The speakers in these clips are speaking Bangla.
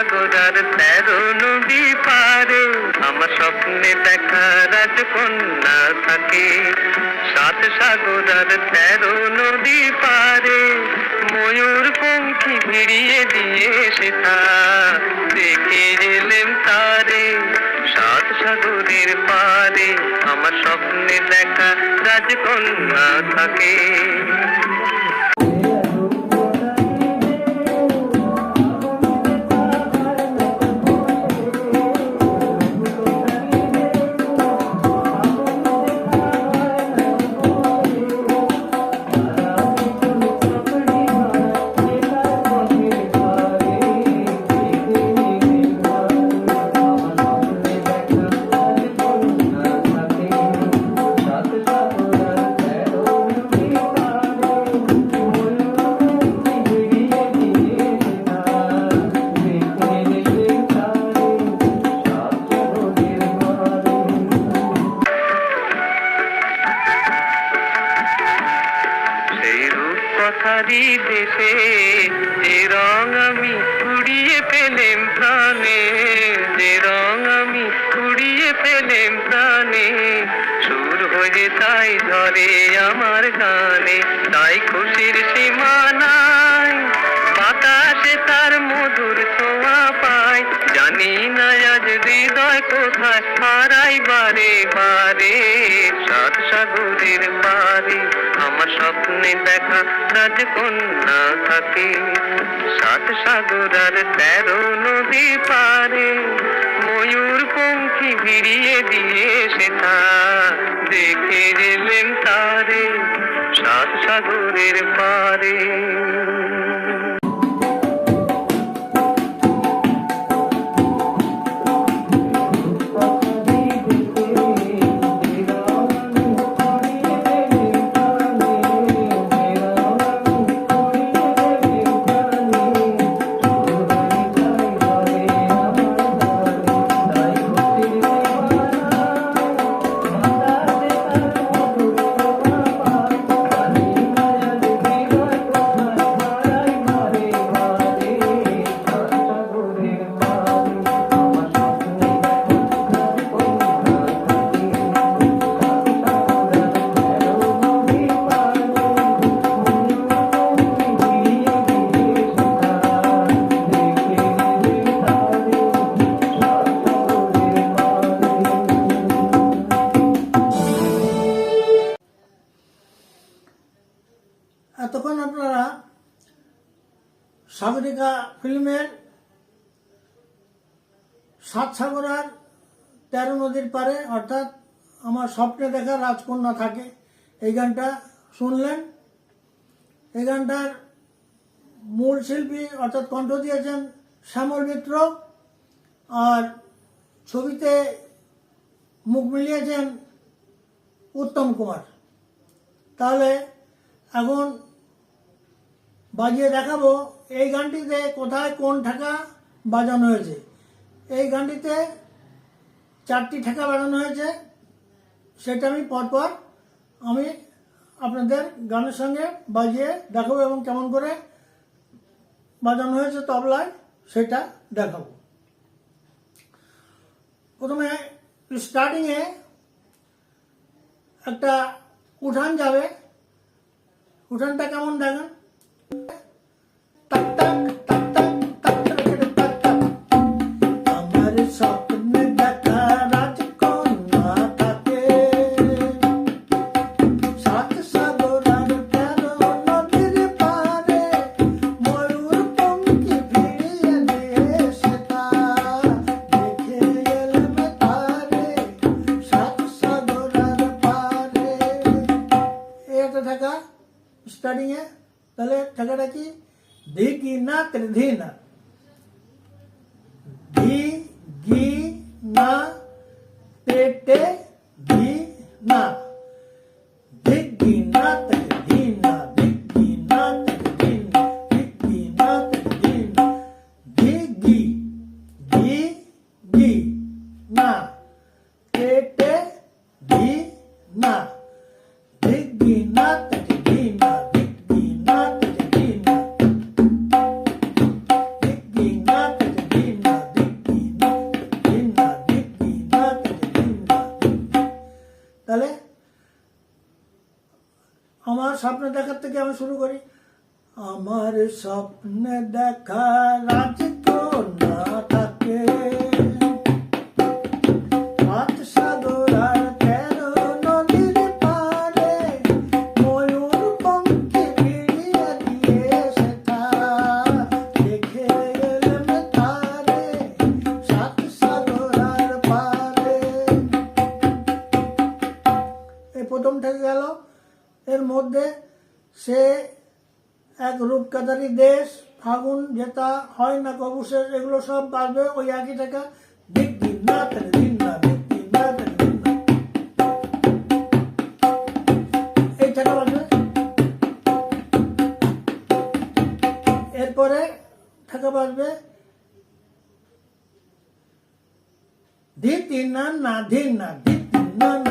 সাগর আর তেরো নদী পারে। আমার স্বপ্নে দেখা রাজকন্যা থাকে। সাত সাগর আর তেরো নদী পারে। ময়ূর পঙ্খী ভিড়িয়ে দিয়ে সেটা দেখে এলেম তারে। সাত সাগরের পারে। আমার স্বপ্নে দেখা রাজকন্যা থাকে। তাই ধরে আমার গানে? তাই খুশির সীমা সীমানায় বাতাসে তার মধুর ছোঁয়া পায় জানি না আজ হৃদয় কোথায় হারাই বারে বারে। সাত সাগরের পারে আমার স্বপ্নে দেখা রাজকন্যা থাকে। সাত সাগর আর তেরো নদী পারে ময়ূর পঙ্খি ভিড়িয়ে দিয়ে সেটা দেখে গেলেন তারে সাত সাগরের পারে। সাগরিকা ফিল্মের সাত সাগরার তেরো নদীর পারে অর্থাৎ আমার স্বপ্নে দেখা রাজকন্যা থাকে। এই গানটা শুনলেন? এই গানটার মূল শিল্পী অর্থাৎ কণ্ঠ দিয়েছেন শ্যামল মিত্র, আর ছবিতে মুখ মিলিয়েছেন উত্তম কুমার। তাহলে এখন বাজিয়ে দেখাবো এই গানটিতে কোথায় কোন ঠেকা বাজানো হয়েছে। এই গানটিতে চারটি ঠেকা বাজানো হয়েছে। সেটা আমি পরপর আমি আপনাদের গানের সঙ্গে বাজিয়ে দেখাবো এবং কেমন করে বাজানো হয়েছে তবলায় সেটা দেখাবো। প্রথমে স্টার্টিংয়ে একটা উঠান যাবে। উঠানটা কেমন দেখেন? টাক টাক, টাক টাক, টাক টাক, টাক টাক। আমার স্বপ্নে দেখা রাজকন্যা থাকে। সাত সাগর আর তেরো তাহলে আমার স্বপ্ন দেখার থেকে আমি শুরু করি। আমার স্বপ্ন দেখা রাজ রূপকাদারি দেশ, ফাগুন যেটা হয় না কবুসের এগুলো সব বাজবে ওই একই টাকা। না দিন, না দিক এরপরে টাকা না না না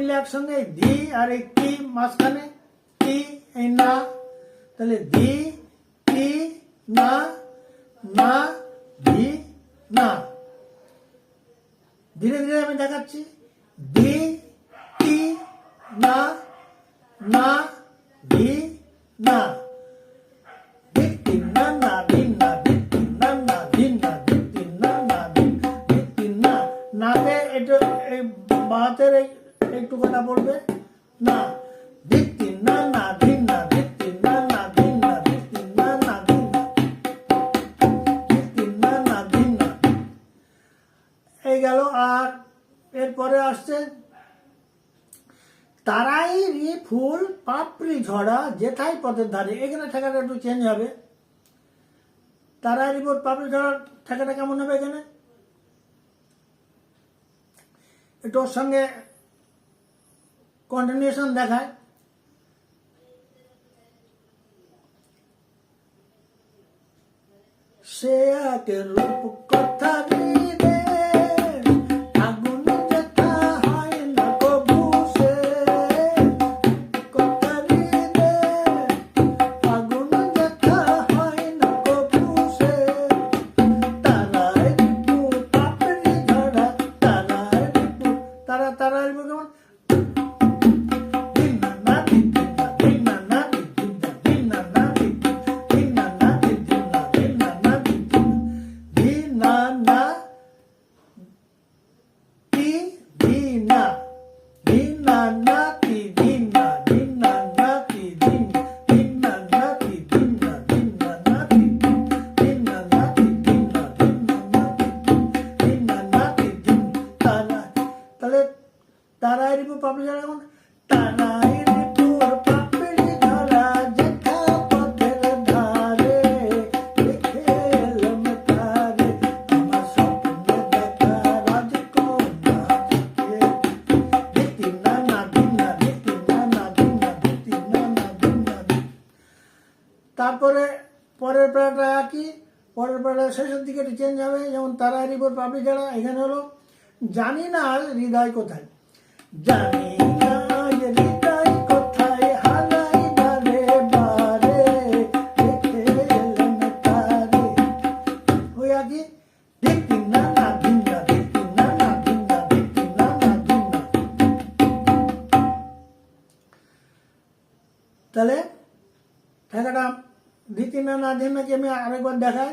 মিলে একসঙ্গে ধি আর এই টি মাঝখানে, টি, এই না। তাহলে ধি টি, না না ধি না। ধীরে ধীরে আমি দেখাচ্ছি। ধি টি, না না ধি না। পড়বে না। দিক না গেল আর এরপরে আসছে তারাই রি ফুল, পাপড়ি ঝরা, জেঠাই পথের ধারে। এখানে ঠেকাটা একটু চেঞ্জ হবে। তারাই রি ফুল, পাপড়ি ঝরা, ঠেকাটা কেমন হবে এখানে? একটু সঙ্গে কন্টিনিউশন দেখায়। সে এক রূপ কথা তারপরে পরের প্যারাটা কি পরের প্যারাটা শেষের দিকে চেঞ্জ হবে। যেমন তারা রিপোর্ট পাপড়ি ঝাড়া এখানে হলো, জানি না হৃদয় কোথায়। তাহলে ঠেকাটা দিতি না না দিন নাকি আমি আরেকবার দেখাই।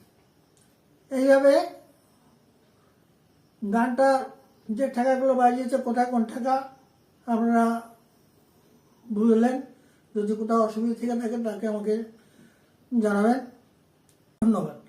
এইভাবে গানটা যে ঠেকাগুলো বাজিয়েছে, কোথায় কোন ঠেকা, আপনারা বুঝলেন। যদি কোথাও অসুবিধা থেকে থাকে তাকে আমাকে জানাবেন। ধন্যবাদ।